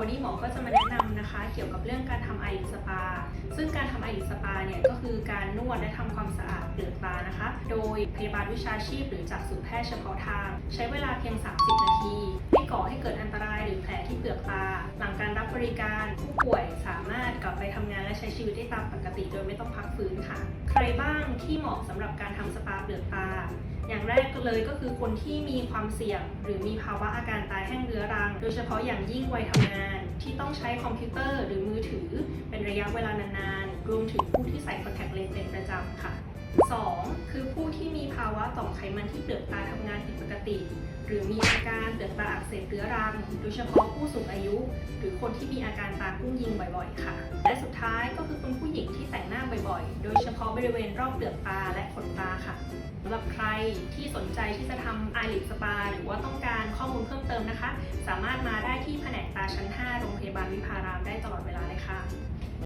วันนี้หมอก็จะมาแนะนำนะคะ เกี่ยวกับเรื่องการทำไอริสปา ซึ่งการทำไอริสปาเนี่ยก็คือการนวดและทำความสะอาดเปลือกตานะคะ โดยพยาบาลวิชาชีพหรือจากสูแพทย์เฉพาะทาง ใช้เวลาเพียง 30 นาที ไม่ก่อให้เกิดอันตรายหรือแผลที่เปลือกตา หลังการรับบริการผู้ป่วยสามารถกลับไปทำงานและใช้ชีวิตได้ตามปกติ โดยไม่ต้องพักฟื้นค่ะ ใครบ้างที่เหมาะสำหรับการทำสปาเปลือกตา อย่างแรกเลยก็คือคนที่มีความเสี่ยง หรือมีภาวะอาการตาแห้งเรื้อรัง โดยเฉพาะอย่างยิ่งวัยทำงาน ที่ต้องใช้คอมพิวเตอร์หรือมือถือ เป็นระยะเวลานานๆ รวมถึงผู้ที่ใส่คอนแทคเลนส์เป็นประจำค่ะ 2. คือผู้ที่มีภาวะต่อมไขมันที่เปลือกตาทำงานผิดปกติ หรือมีอาการเปลือกตาอักเสบเรื้อรัง โดยเฉพาะผู้สูงอายุ หรือคนที่มีอาการตาพุ่งยิงบ่อยๆ ค่ะ และสุดท้ายก็ บ่อย โดยเฉพาะบริเวณรอบเปลือกตาและขนตาค่ะสำหรับใครที่สนใจที่จะทำไอริสสปาหรือว่าต้องการข้อมูลเพิ่มเติมนะคะ สามารถมาได้ที่แผนกตาชั้น 5 โรงพยาบาลวิภารามได้